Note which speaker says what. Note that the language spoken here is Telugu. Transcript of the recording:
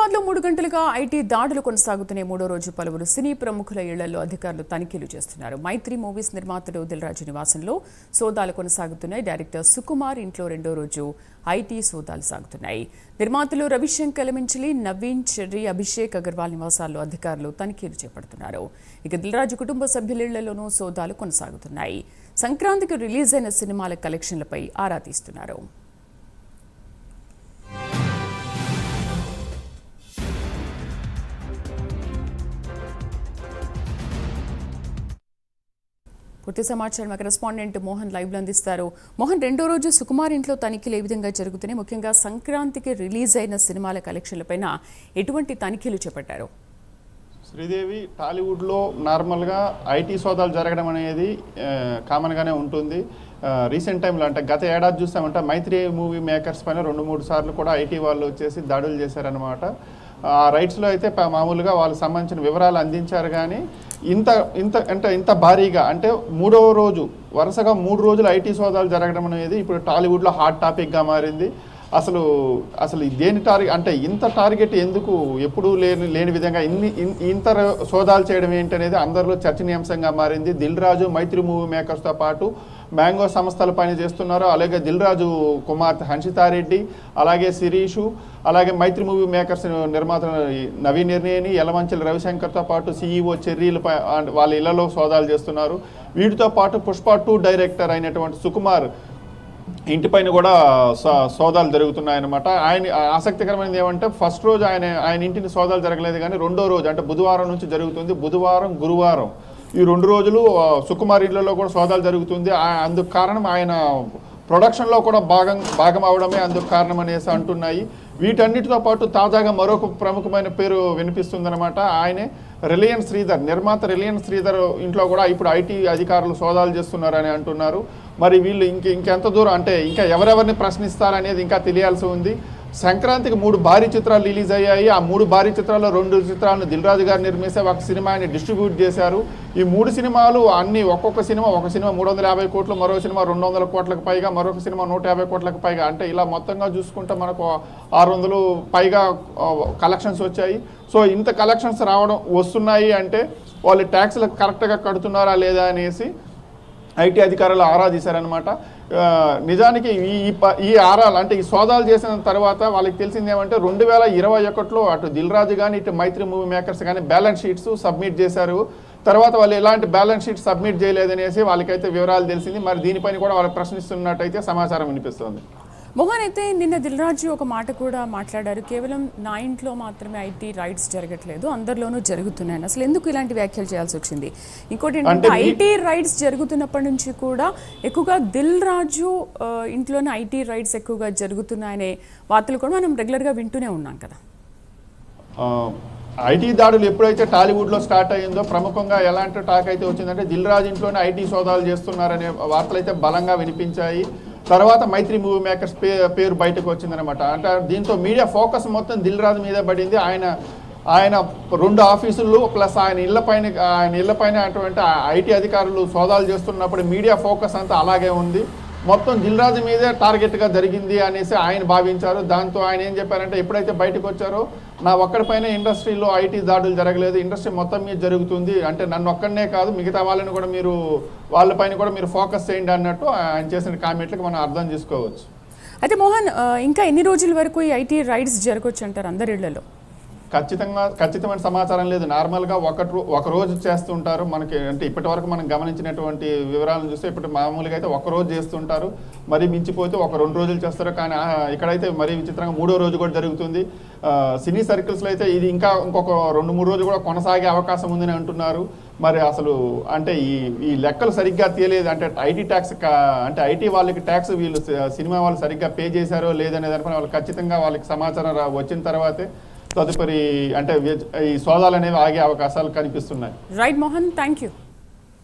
Speaker 1: హైదరాబాద్లో మూడు గంటలుగా ఐటీ దాడులు కొనసాగుతున్న మూడో రోజు పలువురు సినీ ప్రముఖుల ఇళ్ళలో అధికారులు తనిఖీలు చేస్తున్నారు. మైత్రి మూవీస్ నిర్మాతలు దిల్రాజు నివాసంలో సోదాలు కొనసాగుతున్నాయి. డైరెక్టర్ సుకుమార్ ఇంట్లో రెండో రోజు ఐటీ సోదాలు సాగుతున్నాయి. నిర్మాతలు రవిశంకర్ కలమించలి నవీన్ చెర్రీ అభిషేక్ అగర్వాల్ నివాసాల్లో అధికారులు తనిఖీలు చేపడుతున్నారు. ఇక దిల్రాజు కుటుంబ సభ్యుల ఇళ్ళలోనూ సోదాలు కొనసాగుతున్నాయి. సంక్రాంతికి రిలీజ్ అయిన సినిమాల కలెక్షన్లపై ఆరా తీస్తున్నారు. పూర్తి సమాచారం రెస్పాండెంట్ మోహన్ లైవ్లో అందిస్తారు. మోహన్ రెండో రోజు సుకుమార్ ఇంట్లో తనిఖీలు ఏ విధంగా జరుగుతున్నాయి? ముఖ్యంగా సంక్రాంతికి రిలీజ్ అయిన సినిమాల కలెక్షన్లపైన ఎటువంటి తనిఖీలు చేపట్టారు?
Speaker 2: శ్రీదేవి టాలీవుడ్లో నార్మల్గా ఐటీ సోదాలు జరగడం అనేది కామన్గానే ఉంటుంది. రీసెంట్ టైంలో అంటే గత ఏడాది చూస్తామంటే మైత్రి మూవీ మేకర్స్ పైన రెండు మూడు సార్లు కూడా ఐటీ వాళ్ళు వచ్చేసి దాడులు చేశారనమాట ఆ రైట్స్లో అయితే మామూలుగా వాళ్ళకి సంబంధించిన వివరాలు అందించారు కానీ ఇంత ఇంత అంటే ఇంత భారీగా అంటే మూడవ రోజు వరుసగా మూడు రోజులు ఐటీ సోదాలు జరగడం అనేది ఇప్పుడు టాలీవుడ్లో హాట్ టాపిక్గా మారింది. అసలు అసలు దేని టార్గెట్ అంటే ఇంత టార్గెట్ ఎందుకు ఎప్పుడూ లేని లేని విధంగా ఇన్ని ఇన్- ఇంత సోదాలు చేయడం ఏంటనేది అందరిలో చర్చనీయాంశంగా మారింది. దిల్ రాజు మైత్రి మూవీ మేకర్స్తో పాటు మ్యాంగో సంస్థల పని చేస్తున్నారు. అలాగే దిల్ రాజు కుమార్తె హన్షితారెడ్డి అలాగే శిరీషు అలాగే మైత్రి మూవీ మేకర్స్ నిర్మాత నవీన్ నిర్ణయని యలమంచలి రవిశంకర్తో పాటు సీఈఓ చెర్రీలు వాళ్ళ ఇళ్ళలో సోదాలు చేస్తున్నారు. వీటితో పాటు పుష్ప టూ డైరెక్టర్ అయినటువంటి సుకుమార్ ఇంటిపైన కూడా సో- సోదాలు జరుగుతున్నాయన్నమాట. ఆయన ఆసక్తికరమైనది ఏమంటే ఫస్ట్ రోజు ఆయన ఆయన ఇంటిని సోదాలు జరగలేదు కానీ రెండో రోజు అంటే బుధవారం నుంచి జరుగుతుంది. బుధవారం గురువారం. ఈ రెండు రోజులు సుకుమార్ ఇళ్ళలో కూడా సోదాలు జరుగుతుంది. అందుకు కారణం ఆయన ప్రొడక్షన్లో కూడా భాగం భాగం అవడమే అందుకు కారణం అనేసి అంటున్నాయి. వీటన్నిటితో పాటు తాజాగా మరొక ప్రముఖమైన పేరు వినిపిస్తుందన్నమాట. ఆయనే రిలయన్స్ శ్రీధర్ నిర్మాత రిలయన్స్ శ్రీధర్ ఇంట్లో కూడా ఇప్పుడు ఐటీ అధికారులు సోదాలు చేస్తున్నారని అంటున్నారు. మరి వీళ్ళు ఇంక ఇంకెంత దూరం అంటే ఇంకా ఎవరెవరిని ప్రశ్నిస్తారనేది ఇంకా తెలియాల్సి ఉంది. సంక్రాంతికి మూడు భారీ చిత్రాలు రిలీజ్ అయ్యాయి. ఆ మూడు భారీ చిత్రాల్లో రెండు చిత్రాలను దిల్ రాజు గారు నిర్మిస్తే ఒక సినిమాని డిస్ట్రిబ్యూట్ చేశారు. ఈ మూడు సినిమాలు అన్ని ఒక్కొక్క సినిమా ఒక సినిమా మూడు వందల యాభై కోట్లు మరో సినిమా రెండు వందల కోట్లకు పైగా మరొక సినిమా నూట యాభై కోట్లకు పైగా. అంటే ఇలా మొత్తంగా చూసుకుంటే మనకు ఆరు వందలు పైగా కలెక్షన్స్ వచ్చాయి. సో ఇంత కలెక్షన్స్ రావడం వస్తున్నాయి అంటే వాళ్ళు ట్యాక్స్లు కరెక్ట్గా కడుతున్నారా లేదా అనేసి ఐటీ అధికారులు ఆరా తీశారనమాట నిజానికి ఈ ఈ ప- ఈ ఆరాలు అంటే ఈ సోదాలు చేసిన తర్వాత వాళ్ళకి తెలిసింది ఏమంటే రెండు వేల ఇరవై ఒకటిలో అటు దిల్ రాజు కానీ ఇటు మైత్రి మూవీ మేకర్స్ కానీ బ్యాలెన్స్ షీట్స్ సబ్మిట్ చేశారు. తర్వాత వాళ్ళు ఎలాంటి బ్యాలెన్స్ షీట్ సబ్మిట్ చేయలేదనేసి వాళ్ళకైతే వివరాలు తెలిసింది. మరి దీనిపైన కూడా వాళ్ళు ప్రశ్నిస్తున్నట్టయితే సమాచారం వినిపిస్తుంది.
Speaker 1: మోహన్ అయితే నిన్న దిల్రాజు ఒక మాట కూడా మాట్లాడారు. కేవలం నా ఇంట్లో మాత్రమే ఐటీ రైట్స్ జరగట్లేదు అందరిలోనూ జరుగుతున్నాయని. అసలు ఎందుకు ఇలాంటి వ్యాఖ్యలు చేయాల్సి వచ్చింది? ఇంకోటి ఏంటంటే ఐటీ రైట్స్ జరుగుతున్నప్పటి నుంచి కూడా ఎక్కువగా దిల్ రాజు ఇంట్లోనే ఐటీ రైట్స్ ఎక్కువగా జరుగుతున్నాయనే వార్తలు కూడా మనం రెగ్యులర్గా వింటూనే ఉన్నాం కదా.
Speaker 2: ఐటీ దాడులు ఎప్పుడైతే టాలీవుడ్లో స్టార్ట్ అయ్యిందో ప్రముఖంగా ఎలాంటి టాక్ అయితే వచ్చిందంటే దిల్ రాజు ఇంట్లోనే ఐటీ సోదాలు చేస్తున్నారనే వార్తలు అయితే బలంగా వినిపించాయి. తర్వాత మైత్రి మూవీ మేకర్స్ పేరు బయటకు వచ్చిందనమాట అంటే దీంతో మీడియా ఫోకస్ మొత్తం దిల్ రాజు మీద పడింది ఆయన ఆయన రెండు ఆఫీసులు ప్లస్ ఆయన ఇళ్ళ పైన ఆయన ఇళ్ళ పైన అటువంటి ఐటీ అధికారులు సోదాలు చేస్తున్నప్పుడు మీడియా ఫోకస్ అంతా అలాగే ఉంది మొత్తం దిల్రాజు మీదే టార్గెట్గా జరిగింది అనేసి ఆయన భావించారు. దాంతో ఆయన ఏం చెప్పారంటే ఎప్పుడైతే బయటకు వచ్చారో నా ఒక్కడిపైన ఇండస్ట్రీలో ఐటీ దాడులు జరగలేదు ఇండస్ట్రీ మొత్తం మీద జరుగుతుంది అంటే నన్ను ఒక్కడనే కాదు మిగతా వాళ్ళని కూడా మీరు వాళ్ళపైన కూడా మీరు ఫోకస్ చేయండి అన్నట్టు ఆయన చేసిన కామెంట్లకు మనం అర్థం చేసుకోవచ్చు.
Speaker 1: అయితే మోహన్ ఇంకా ఎన్ని రోజుల వరకు ఈ ఐటీ రైడ్స్ జరగవచ్చు అంటారు అందరి ఇళ్ళలో
Speaker 2: ఖచ్చితంగా ఖచ్చితమైన సమాచారం లేదు. నార్మల్గా ఒక ఒక రోజు చేస్తుంటారు మనకి అంటే ఇప్పటి వరకు మనం గమనించినటువంటి వివరాలను చూస్తే ఇప్పుడు మామూలుగా అయితే ఒక రోజు చేస్తుంటారు మరి మించిపోతే ఒక రెండు రోజులు చేస్తారు. కానీ ఇక్కడైతే మరీ విచిత్రంగా మూడో రోజు కూడా జరుగుతుంది. సినీ సర్కిల్స్లో అయితే ఇది ఇంకా ఇంకొక రెండు మూడు రోజులు కూడా కొనసాగే అవకాశం ఉందని అంటున్నారు. మరి అసలు అంటే ఈ ఈ లెక్కలు సరిగ్గా తీయలేదు. అంటే ఐటీ ట్యాక్స్ అంటే ఐటీ వాళ్ళకి ట్యాక్స్ వీళ్ళు సినిమా వాళ్ళు సరిగ్గా పే చేశారో లేదనే దానిపైన వాళ్ళు ఖచ్చితంగా వాళ్ళకి సమాచారం వచ్చిన తర్వాతే తదుపరి అంటే ఈ సోదాలు అనేవి ఆగే అవకాశాలు కనిపిస్తున్నాయి.
Speaker 1: Right Mohan thank you